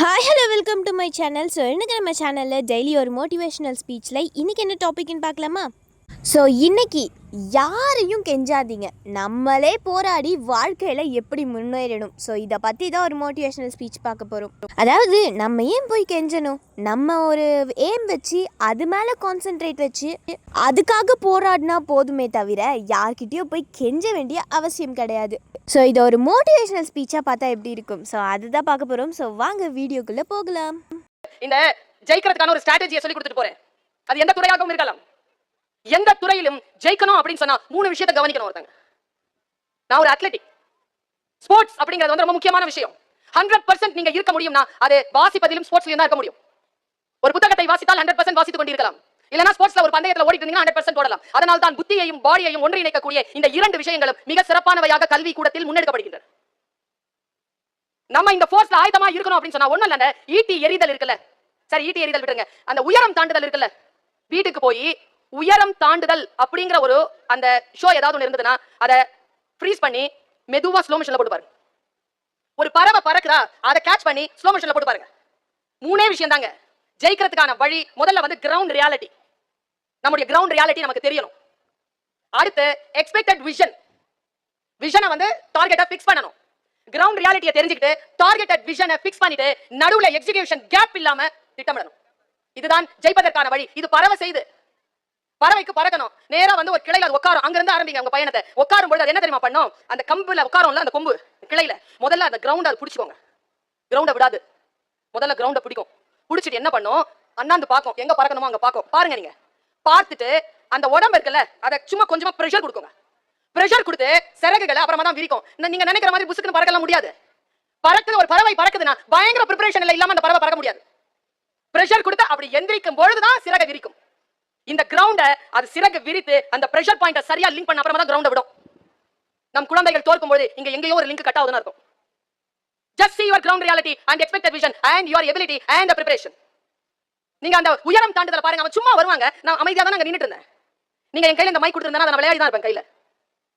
Hi hello welcome to my channel so இன்னைக்கு நம்ம சேனலில் டெய்லி ஒரு மோட்டிவேஷனல் ஸ்பீச்சில் இன்றைக்கி என்ன டாபிக்னு பார்க்கலாமா? ஸோ இன்றைக்கி யாரையும் கெஞ்சாதீங்க. நம்மளே போராடி வாழ்க்கையில் எப்படி முன்னேறணும். ஸோ இதை பற்றி தான் ஒரு மோட்டிவேஷனல் ஸ்பீச் பார்க்க போகிறோம் அதாவது நம்ம ஏன் போய் கெஞ்சணும்? நம்ம ஒரு ஏம் வச்சு அது மேலே கான்சென்ட்ரேட் வச்சு அதுக்காக போராடினா போதுமே தவிர யார்கிட்டயும் போய் கெஞ்ச வேண்டிய அவசியம் கிடையாது. ஸோ இதை ஒரு மோட்டிவேஷனல் ஸ்பீச்சாக பார்த்தா எப்படி இருக்கும்? ஸோ அதுதான் பார்க்க போகிறோம் ஸோ வாங்க வீடியோக்குள்ளே போகலாம். இந்த ஜெயிக்கிறதுக்கான ஒரு ஸ்ட்ராட்டஜியை சொல்லி கொடுத்துட்டு போறேன். அது எந்த துறையாகவும் இருக்கலாம். எந்த துறையிலும் ஜெயிக்கணும் அப்படின்னு சொன்னா மூணு விஷயத்தை கவனிக்கணும் ஒருத்தங்க. நான் ஒரு அத்லெட்டிக் ஸ்போர்ட்ஸ் அப்படிங்கிறது வந்து ரொம்ப முக்கியமான விஷயம். ஹண்ட்ரட் பர்சன்ட் நீங்க இருக்க முடியும்னா அது வாசிப்பதிலும் ஸ்போர்ட்ஸ்லயும் தான் இருக்க முடியும். ஒரு புத்தகத்தை வாசித்தால் ஹண்ட்ரட் பர்சன்ட் வாசித்துக் கொண்டிருக்கலாம். இல்லனா ஸ்போர்ட்ஸ்ல ஒரு பந்தயத்துல ஓடிட்டு இருந்தீங்கன்னா ஹண்ட்ரட் பர்சன்ட் ஓடலாம். அதனால் தான் புத்தியையும் பாடியையும் ஒன்றிணைக்கக்கூடிய இந்த இரண்டு விஷயங்களும் மிக சிறப்பானவையாக கல்வி கூடத்தில் முன்னெடுக்கப்படுகின்றன. நம்ம இந்த ஃபோர்ஸ்ல ஆயத்தமா இருக்கணும் அப்படின்னு சொன்னா ஒண்ணும் இல்ல ஈட்டி எரிதல் இருக்குல்ல. சரி ஈட்டி எரிதல் விட்டுருங்க. அந்த உயரம் தாண்டுதல் இருக்குல்ல. வீட்டுக்கு போய் உயரம் தாண்டுதல் அப்படிங்கிற ஒரு அந்த ஷோ ஏதாவது ஒன்று இருந்ததுன்னா அதை ஃப்ரீஸ் பண்ணி மெதுவா ஸ்லோ மோஷன்ல போட்டு பாருங்க. ஒரு பறவை பறக்குதா? அதை கேட்ச் பண்ணி ஸ்லோ மோஷன்ல போட்டு பாருங்க. மூணே விஷயம் தாங்க ஜெயிக்கிறதுக்கான வழி முதல்ல வந்து கிரவுண்ட் ரியாலிட்டி நம்முடைய கிரவுண்ட் ரியாலிட்டி நமக்கு தெரியணும். அடுத்து எக்ஸ்பெக்டட் விஷன் விஷனை வந்து டார்கெட்டை ஃபிக்ஸ் பண்ணணும். கிரவுண்ட் ரியாலிட்டியை தெரிஞ்சுக்கிட்டு டார்கெட்டட் விஷனை ஃபிக்ஸ் பண்ணிட்டு நடுவுல எக்ஸிகியூஷன் கேப் இல்லாம திட்டமிடணும். இதுதான் ஜெயிப்பதற்கான வழி. இது பறவை செய்து. பறவைக்கு பறக்கணும். நேரா வந்து ஒரு கிளையில அது உட்காரும். அங்க இருந்து ஆரம்பிங்க உங்க பயணத்தை. உட்காரும் பொழுது அது என்ன தெரியுமா பண்ணும்? அந்த கம்புல உட்காரும்ல அந்த கொம்பு கிளையில. முதல்ல அந்த கிரவுண்ட் அது பிடிச்சிக்கோங்க. கிரவுண்டை விடாது. முதல்ல கிரவுண்டை பிடிக்கும். பிடிச்சிட்டு என்ன பண்ணும்? அண்ணாந்து பார்க்கும். எங்க பறக்கணுமோ அங்க பார்க்கும். பாருங்க நீங்க. பார்த்துட்டு அந்த உடம்பு இருக்குல்ல அதை சும்மா கொஞ்சமா ப்ரெஷர் கொடுக்குங்க. ப்ரெஷர் கொடுத்து சிறகுகளை அப்புறமா தான் விரிக்கும். நீங்க நினைக்கிற மாதிரி புசுக்குன்னு பறக்கலாம் முடியாது. பறக்குது ஒரு பறவை பறக்குதுன்னா பயங்கர ப்ரிப்பரேஷன் இல்லை இல்லாம அந்த பறவை பறக்க முடியாது. ப்ரெஷர் கொடுத்து அப்படி எந்திரிக்கும் பொழுதுதான் சிறகை விரிக்கும். இந்த கிரவுண்ட அது சிறகு விரித்து அந்த ப்ரெஷர் பாயிண்ட சரியா லிங்க் பண்ண அப்புறமா தான் கிரவுண்ட விடும். நம் குழந்தைகள் தோற்கும் பொழுது இங்க எங்கேயோ ஒரு லிங்க் கட் ஆகுதுன்னு இருக்கும் just see ground reality reality and expected and and ability and and நீங்க அந்த உயரம் தாண்டுதல பாருங்க. அவன் சும்மா வருவாங்க. நான் அமைதியா தான் அங்க இருந்தேன். நீங்க என் கையில இந்த மைக் கொடுத்திருந்தா நான் விளையாடி தான் இருப்பேன் கையில.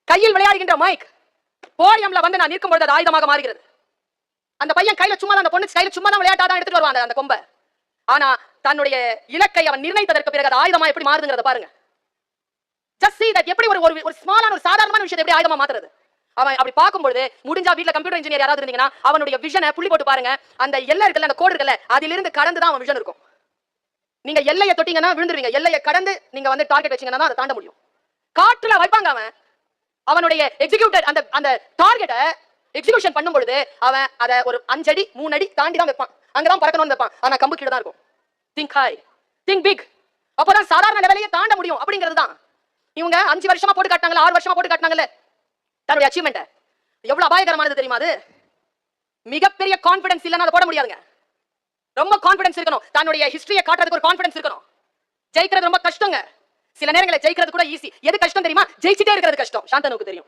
கையில் விளையாடுகின்ற மைக் போடியம்ல வந்து நான் நிற்கும் பொழுது அது ஆயுதமாக மாறுகிறது. அந்த பையன் கையில சும்மா தான் அந்த பொண்ணு கையில சும்மா தான் விளையாட்டா தான் எடுத்துட்டு வருவாங்க அந்த- கொம்ப. ஆனா தன்னுடைய இலக்கை அவன் நிர்ணயித்ததற்கு பிறகு அது ஆயுதமா எப்படி மாறுதுங்கிறத பாருங்க. ஜஸ்ட் see தட் எப்படி ஒரு ஒரு ஒரு ஸ்மாலான ஒரு சாதாரணமான விஷயத்தை எப்படி ஆயுதமா மாத்துறது? அவன் அப்படி பார்க்கும்பொழுது முடிஞ்சா வீட்டுல கம்ப்யூட்டர் இன்ஜினியர் யாராவது இருந்தீங்கன்னா அவனுடைய விஷனை புள்ளி போட்டு பாருங்க. அந்த எல்லை இருக்குல்ல அந்த கோடு இருக்குல்ல அதிலிருந்து கடந்து தான் அவன் விஷன் இருக்கும். நீங்க எல்லையை தொட்டீங்கன்னா விழுந்துருவீங்க. எல்லையை கடந்து நீங்க வந்து டார்கெட் வச்சீங்கன்னா அதை தாண்ட முடியும். காற்றுல வைப்பாங்க அவன். அவனுடைய எக்ஸிக்யூட்டர் அந்த அந்த டார்கெட்டை எக்ஸிகியூஷன் பண்ணும் பொழுது அவன் அதை ஒரு அஞ்சடி மூணு அடி தாண்டி தான் வைப்பான். அங்கதான் பறக்கணும்னு வைப்பான். ஆனா கம்பு கீழே தான் இருக்கும். திங்க் ஹாய் திங்க் பிக் அப்பதான் சாதாரண லெவலையே தாண்ட முடியும் அப்படிங்கிறது தான். இவங்க அஞ்சு வருஷமா போட்டு காட்டினாங்கல்ல ஆறு வருஷமா போட்டு காட்டினாங்கல்ல? தன்னுடைய அச்சீவ்மெண்ட் எவ்வளவு அபாயகரமானது தெரியுமா அது? மிகப்பெரிய கான்பிடன்ஸ் இல்லைன்னா அதை போட முடியாதுங்க. ரொம்ப கான்பிடன்ஸ் இருக்கணும். தன்னுடைய ஹிஸ்டரியை காட்டுறதுக்கு ஒரு கான்பிடன்ஸ் இருக்கணும். ஜெயிக்கிறது ரொம்ப கஷ்டங்க. சில நேரங்களில் ஜெயிக்கிறது கூட ஈஸி எது கஷ்டம் தெரியுமா? ஜெயிச்சிட்டே இருக்கிறது கஷ்டம். சாந்தனுக்கு தெரியும்.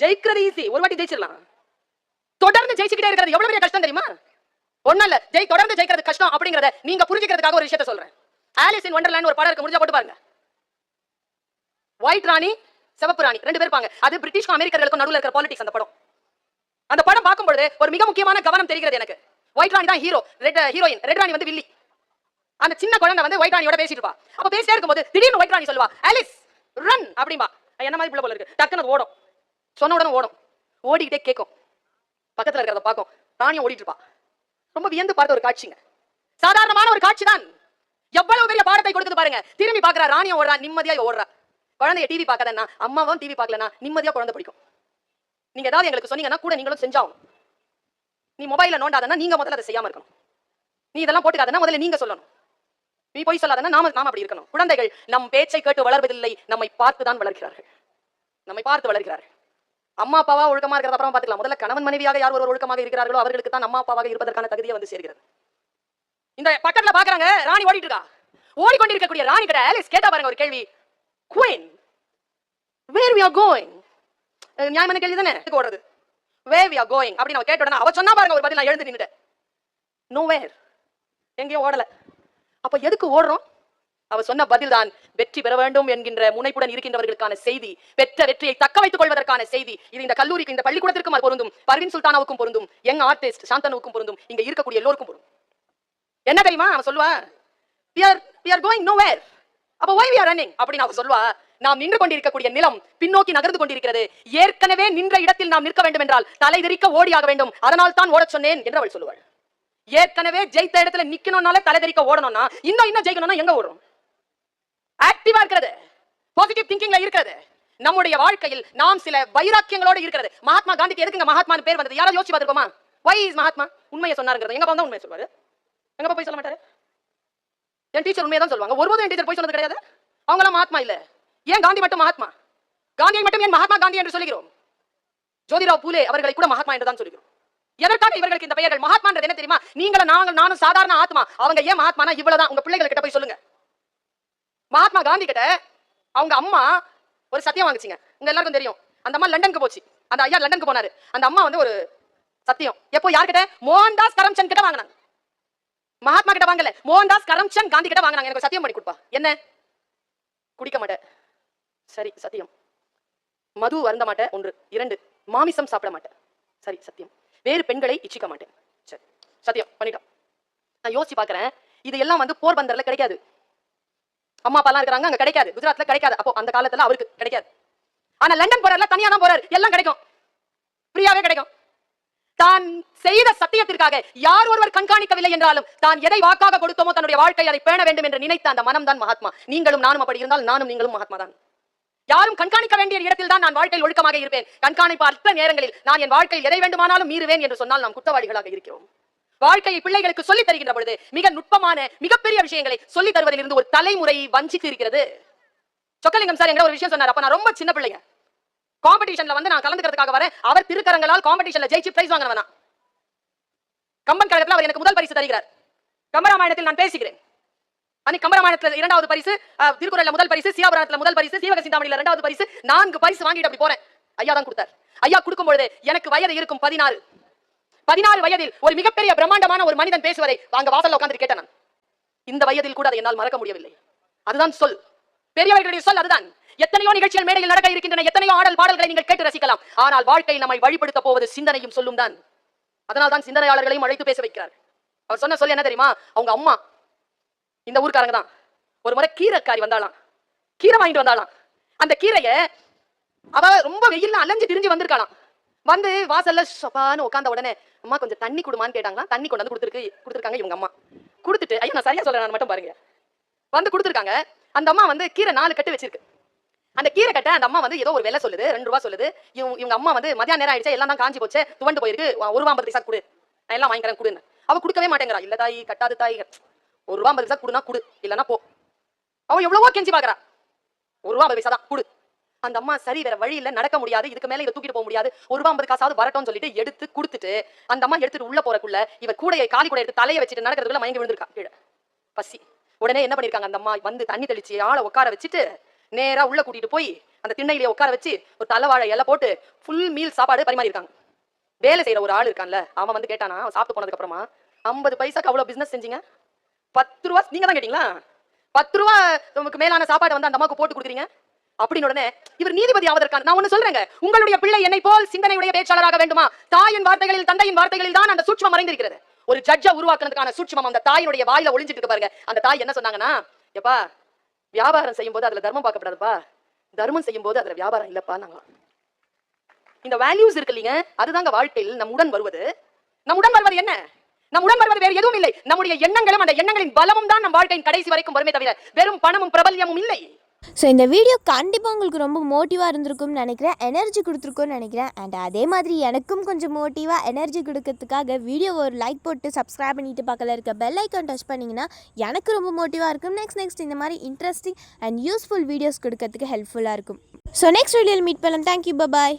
ஜெயிக்கிறது ஈஸி ஒரு வாட்டி ஜெயிச்சிடலாம். தொடர்ந்து ஜெயிச்சுக்கிட்டே இருக்கிறது எவ்வளவு பெரிய கஷ்டம் தெரியுமா? ஒண்ணும் இல்ல. ஜெய் தொடர்ந்து ஜெயிக்கிறது கஷ்டம் அப்படிங்கறத நீங்க புரிஞ்சுக்கிறதுக்காக ஒரு விஷயத்த சொல்றேன். ஆலிஸ் இன் ஒண்டர்லேண்ட் ஒரு படம் இருக்கு. முடிஞ்சா போட்டு பாருங்க. ஒயிட் ராணி சிவப்பு ராணி. ரெண்டு பேர் இருப்பாங்க. அது பிரிட்டிஷ்க்கும் அமெரிக்கர்களுக்கும் நடுவில் இருக்கிற பாலிடிக்ஸ் அந்த படம். அந்த படம் பார்க்கும்பொழுது ஒரு மிக முக்கியமான கவனம் தெரிகிறது எனக்கு. ஒயிட் ராணி தான் ஹீரோ ரெட் ஹீரோயின் ரெட் ராணி வந்து வில்லி. அந்த சின்ன குழந்தை வந்து ஒயிட் ராணியோட பேசிட்டு இருப்பா. அப்ப பேசிட்டே இருக்கும்போது திடீர்னு ஒயிட் ராணி சொல்லுவா அலிஸ் ரன் அப்படிம்பா. என்ன மாதிரி பிள்ளை போல இருக்கு? டக்குன்னு ஓடும். சொன்ன உடனே ஓடும். ஓடிக்கிட்டே கேட்கும் பக்கத்துல இருக்கிறத பார்க்கும். ராணியும் ஓடிட்டு இருப்பா. ரொம்ப வியந்து பார்த்த ஒரு காட்சிங்க. சாதாரணமான ஒரு காட்சி தான். எவ்வளவு பெரிய பாடத்தை கொடுக்குது பாருங்க. திரும்பி பாக்குறா ராணியும் ஓடுறா நிம்மதியா ஓடுறா. குழந்தைய டிவி பார்க்காதன்னா அம்மாவும் டிவி பார்க்கலன்னா நிம்மதியா குழந்தை பிடிக்கும். நீங்க ஏதாவது எங்களுக்கு சொன்னீங்கன்னா கூட நீங்களும் செஞ்சாகணும். நீ மொபைல்ல நோண்டாதனா நீங்க முதல்ல அதை செய்யாம இருக்கணும். நீ இதெல்லாம் போட்டுக்காதனா முதல்ல நீங்க சொல்லணும். நீ போய் சொல்லாதனா நாம நாம அப்படி இருக்கணும். குழந்தைகள் நம் பேச்சை கேட்டு வளர்வதில்லை நம்மை பார்த்து தான் வளர்க்கிறார்கள் நம்மை பார்த்து வளர்கிறார்கள். அம்மா அப்பாவா ஒழுக்கமா இருக்கிறத அப்புறம் பாத்துக்கலாம் முதல்ல கணவன் மனைவியாக யார் ஒருவர் ஒழுக்கமாக இருக்கிறார்களோ அவர்களுக்கு தான் அம்மா அப்பாவாக இருப்பதற்கான தகுதியை வந்து சேர்கிறது. இந்த பக்கத்துல பாக்குறாங்க ராணி ஓடிட்டு இருக்கா ஓடிக்கொண்டிருக்கக்கூடிய ராணி கிட்ட ஆலிஸ் கேட்டா பாருங்க ஒரு கேள்வி. Queen where we are going நியாயமான கேள்வி தானே எதுக்கு ஓடுறது. வே வி ஆர் கோயிங் அப்படி நான் கேட்ட உடனே அவ சொன்னா பாருங்க ஒரு பதில் நான் எழுந்து நின்றுட்டேன் நோ வேர் எங்கேயும் ஓடல. அப்ப எதுக்கு ஓடுறோம்? அவர் சொன்ன பதில்தான் வெற்றி பெற வேண்டும் என்கின்ற முனைப்புடன் இருக்கின்றவர்களுக்கான செய்தி பெற்ற வெற்றியை தக்க வைத்துக் கொள்வதற்கான செய்தி. இது இந்த கல்லூரிக்கு இந்த பள்ளிக்கூடத்திற்கும் அது பொருந்தும் பர்வின் சுல்தானாவுக்கும் பொருந்தும் எங்க ஆர்டிஸ்ட் சாந்தனுக்கும் பொருந்தும் இங்க இருக்கக்கூடிய எல்லோருக்கும் பொருந்தும். என்ன தெரியுமா? அவன் சொல்லுவா are we are going nowhere அப்ப ஒய் வி ஆர் ரன்னிங் அப்படின்னு அவ சொல்லுவா நாம் நின்று கொண்டிருக்கக்கூடிய நிலம் பின்னோக்கி நகர்ந்து கொண்டிருக்கிறது. ஏற்கனவே நின்ற இடத்தில் நாம் நிற்க வேண்டும் என்றால் தலை ஓடியாக வேண்டும். அதனால் தான் ஓடச் சொன்னேன் என்று அவள் சொல்லுவாள். ஏற்கனவே ஜெயித்த இடத்துல நிக்கணும்னாலே தலைதெறிக்க ஓடணும்னா இன்னும் இன்னும் ஜெயிக்கணும்னா எங்க ஓடும் ஆக்டிவா இருக்கிறது. பாசிட்டிவ் திங்கிங்ல இருக்கிறது. நம்முடைய வாழ்க்கையில் நாம் சில வைராக்கியங்களோட இருக்கிறது. மகாத்மா காந்திக்கு எதுக்குங்க மகாத்மா பேர் வந்தது? யாராவது யோசிச்சு பார்த்துருக்கோமா? Why is Mahatma? உண்மையை சொன்னாருங்கிறது. எங்க வந்தா உண்மையை சொல்வாரு எங்க போய் சொல்ல மாட்டாரு? என் டீச்சர் உண்மையை தான் சொல்லுவாங்க. ஒருபோதும் என் டீச்சர் போய் சொன்னது கிடையாது. அவங்களாம் மகாத்மா இல்ல. ஏன் காந்தி மட்டும் மகாத்மா? காந்தியை மட்டும் ஏன் மகாத்மா காந்தி என்று சொல்கிறோம் ஜோதிராவ் பூலே அவர்களை கூட மகாத்மா என்று தான் சொல்கிறோம் எதற்காக இவர்களுக்கு இந்த பெயர்கள்? மகாத்மான்றது என்ன தெரியுமா? நீங்களும் நாங்கள் நானும் சாதாரண ஆத்மா. அவங்க ஏன் மகாத்மானா? இவ்வளவுதான். உங்க பிள்ளைகள் கிட்ட போய் சொல்லுங்க. மகாத்மா காந்தி கிட்ட அவங்க அம்மா ஒரு சத்தியம் வாங்குச்சிங்க. உங்க எல்லாருக்கும் தெரியும். அந்த அம்மா லண்டனுக்கு போச்சு. அந்த ஐயா லண்டனுக்கு போனாரு. அந்த அம்மா வந்து ஒரு சத்தியம். எப்போ? யார்கிட்ட? மோகன்தாஸ் கரம்சந்த் கிட்ட வாங்கினாங்க. மகாத்மா கிட்ட வாங்கல. மோகன்தாஸ் கரம்சந்த் காந்தி கிட்ட வாங்கினாங்க. எனக்கு சத்தியம் பண்ணி கொடுப்பா. என்ன? குடிக்க மாட்டேன். சரி சத்தியம். மது வருந்த மாட்டேன் ஒன்று. இரண்டு. மாமிசம் சாப்பிட மாட்டேன் சரி சத்தியம். வேறு பெண்களை இச்சிக்க மாட்டேன். சரி சத்தியம். பண்ணிட்டோம். நான் யோசிச்சு பாக்குறேன் இது எல்லாம் வந்து போர்பந்தர்ல கிடைக்காது. அம்மா அப்பா எல்லாம் இருக்கிறாங்க அங்க கிடைக்காது. குஜராத்ல கிடைக்காது. அப்போ அந்த காலத்துல அவருக்கு கிடைக்காது. ஆனா லண்டன் போறாருல தனியா தான் போறாரு. எல்லாம் கிடைக்கும். ஃப்ரீயாவே கிடைக்கும். தான் செய்த சத்தியத்திற்காக யார் ஒருவர் கண்காணிக்கவில்லை என்றாலும் தான் எதை வாக்காக கொடுத்தோமோ தன்னுடைய வாழ்க்கை அதை பேண வேண்டும் என்று நினைத்த அந்த மனம் தான் மகாத்மா. நீங்களும் நானும் அப்படி இருந்தால் நானும் நீங்களும் மகாத்மா தான் யாரும் கண்காணிக்க வேண்டிய இடத்தில் தான் நான் வாழ்க்கையில் ஒழுக்கமாக இருப்பேன். கண்காணிப்பு அற்ற நேரங்களில் நான் என் வாழ்க்கையில் எதை வேண்டுமானாலும் மீறுவேன் என்று சொன்னால் நாம் குற்றவாளிகளாக இருக்கிறோம். வாழ்க்கையை பிள்ளைகளுக்கு சொல்லித் தருகின்ற பொழுது மிக நுட்பமான மிகப்பெரிய விஷயங்களை சொல்லித் தருவதிலிருந்து ஒரு தலைமுறை வஞ்சித்து இருக்கிறது. சொக்கலிங்கம் சார் எங்க ஒரு விஷயம் சொன்னார். அப்ப நான் ரொம்ப சின்ன பிள்ளைங்க. காம்படிஷன்ல வந்து நான் கலந்துக்கிறதுக்காக வரேன். அவர் திருக்கரங்களால் காம்படிஷன்ல ஜெயிச்சு பிரைஸ் வாங்கினவனா. கம்பன் கழகத்தில் அவர் எனக்கு முதல் பரிசு தருகிறார். கம்பராமாயணத்தில் நான் பேசுகிறேன் அன்னைக்கு கம்பராமாயணத்துல இரண்டாவது பரிசு திருக்குறள்ல முதல் பரிசு சியாபுரத்துல முதல் பரிசு சீவக சிந்தாமணியில இரண்டாவது பரிசு நான்கு பரிசு வாங்கிட்டு அப்படி போறேன். ஐயா தான் கொடுத்தார். ஐயா கொடுக்கும் பொழுது எனக்கு வயது இருக்கும் பதினாறு. பதினாறு வயதில் ஒரு மிகப்பெரிய பிரம்மாண்டமான ஒரு மனிதன் பேசுவதை வாங்க வாசல்ல உட்காந்து கேட்டேன் இந்த வயதில் கூட அதை என்னால் மறக்க முடியவில்லை. அதுதான் சொல். பெரியவர்களுடைய சொல் அதுதான். எத்தனையோ நிகழ்ச்சிகள் மேடையில் நடக்க இருக்கின்றன எத்தனையோ ஆடல் பாடல்களை நீங்கள் கேட்டு ரசிக்கலாம். ஆனால் வாழ்க்கையில் நம்மை வழிபடுத்த போவது சிந்தனையும் சொல்லும் தான். அதனால் தான் சிந்தனையாளர்களையும் அழைத்து பேச வைக்கிறார். அவர் சொன்ன சொல் என்ன தெரியுமா? அவங்க அம்மா. இந்த ஊருக்காரங்க தான். ஒரு முறை கீரைக்காரி வந்தாளாம். கீரை வாங்கிட்டு வந்தாளாம். அந்த கீரையை அவ ரொம்ப வெயில்ல அலைஞ்சு திரிஞ்சு வந்திருக்காளாம். வந்து வாசல்ல சொபான்னு உட்காந்த உடனே அம்மா கொஞ்சம் தண்ணி கொடுமான்னு கேட்டாங்களா தண்ணி கொண்டு வந்து கொடுத்துருக்கு கொடுத்துருக்காங்க இவங்க அம்மா. கொடுத்துட்டு ஐயோ நான் சரியா சொல்றேன் மட்டும் பாருங்க. வந்து கொடுத்துருக்காங்க. அந்த அம்மா வந்து கீரை நாலு கட்டு வச்சிருக்கு. அந்த கீரை கட்டை அந்த அம்மா வந்து ஏதோ ஒரு விலை சொல்லுது ரெண்டு ரூபா சொல்லுது. இவங்க இவங்க அம்மா வந்து மதியான நேரம் ஆயிடுச்சு எல்லாம் தான் காஞ்சி போச்சு துவண்டு போயிருக்கு. ஒரு ரூபா ஐம்பது பைசா கொடு. நான் எல்லாம் வாங்கிக்கிறேன் கொடுன்னு. அவ கொடுக்கவே மாட்டேங்கிறா. இல்ல தாய் கட்டாது தாய். ஒரு ரூபா ஐம்பது பைசா கொடுனா கொடு. இல்லைன்னா போ. அவன் எவ்வளவோ கெஞ்சி பாக்குறா ஒரு ரூபா ஐம்பது பைசா தான் கொடு. அந்த அம்மா சரி வேற வழி இல்ல நடக்க முடியாது இதுக்கு மேல இதை தூக்கிட்டு போக முடியாது. ஒரு ரூபா ஐம்பது காசாவது வரட்டும்னு சொல்லிட்டு எடுத்து கொடுத்துட்டு அந்த அம்மா எடுத்துட்டு உள்ள போறக்குள்ள இவர் கூடையை காலி கூட எடுத்து தலையை வச்சுட்டு நடக்கிறதுக்குள்ள மயங்கி விழுந்திருக்கா கீழே. பசி. உடனே என்ன பண்ணிருக்காங்க அந்த அம்மா? வந்து தண்ணி தெளிச்சு ஆளை உட்கார வச்சுட்டு நேரா உள்ள கூட்டிட்டு போய் அந்த திண்ணையிலேயே உட்கார வச்சு ஒரு தலைவாழை எல்லாம் போட்டு ஃபுல் மீல் சாப்பாடு பரிமாறிருக்காங்க வேலை செய்யற ஒரு ஆள் இருக்கான்ல அவன் வந்து கேட்டானா அவன் சாப்பிட்டு போனதுக்கு அப்புறமா ஐம்பது பைசாக்கு அவ்வளவு பிசினஸ் செஞ்சீங்க? பத்து ரூபா நீங்க தான் கேட்டீங்களா? பத்து ரூபா நமக்கு மேலான சாப்பாடு வந்து அந்த அம்மாவுக்கு போட்டு கொடுக்குறீங்க? அப்படின்னு உடனே இவர் நீதிபதி ஆவதற்கான நான் ஒண்ணு சொல்றேங்க. உங்களுடைய பிள்ளை என்னை போல் சிந்தனையுடைய பேச்சாளராக வேண்டுமா? தாயின் வார்த்தைகளில் தந்தையின் வார்த்தைகளில் தான் அந்த சூட்சமம் மறைந்திருக்கிறது. ஒரு ஜட்ஜை உருவாக்குறதுக்கான சூட்சமம் அந்த தாயினுடைய வாயில ஒளிஞ்சிட்டு இருக்கு பாருங்க. அந்த தாய் என்ன சொன்னாங்கன்னா எப்பா வியாபாரம் செய்யும் போது அதுல தர்மம் பார்க்கப்படாதுப்பா. தர்மம் செய்யும் போது அதுல வியாபாரம் இல்லப்பா நாங்க. இந்த வேல்யூஸ் இருக்கு இல்லைங்க அதுதாங்க வாழ்க்கையில் நம்முடன் வருவது. நம்முடன் வருவது என்ன? நம்முடன் வருவது வேறு எதுவும் இல்லை. நம்முடைய எண்ணங்களும் அந்த எண்ணங்களின் பலமும் தான் நம் வாழ்க்கையின் கடைசி வரைக்கும் வருமே தவிர வெறும் பணமும் பிரபல்யமும் இல்லை. ஸோ இந்த வீடியோ கண்டிப்பாக உங்களுக்கு ரொம்ப மோட்டிவாக இருந்திருக்கும்னு நினைக்கிறேன். எனர்ஜி கொடுத்துருக்கும்னு நினைக்கிறேன். அண்ட் அதே மாதிரி எனக்கும் கொஞ்சம் மோட்டிவாக எனர்ஜி கொடுக்கறதுக்காக வீடியோ ஒரு லைக் போட்டு சப்ஸ்கிரைப் பண்ணிட்டு பக்கத்தில் இருக்க பெல் ஐக்கான் டச் பண்ணிங்கன்னா எனக்கு ரொம்ப மோட்டிவாக இருக்கும். நெக்ஸ்ட் நெக்ஸ்ட் இந்த மாதிரி இன்ட்ரெஸ்டிங் அண்ட் யூஸ்ஃபுல் வீடியோஸ் கொடுக்கறதுக்கு ஹெல்ப்ஃபுல்லாக இருக்கும். ஸோ நெக்ஸ்ட் வீடியோவில் மீட் பண்ணலாம். Thank you bye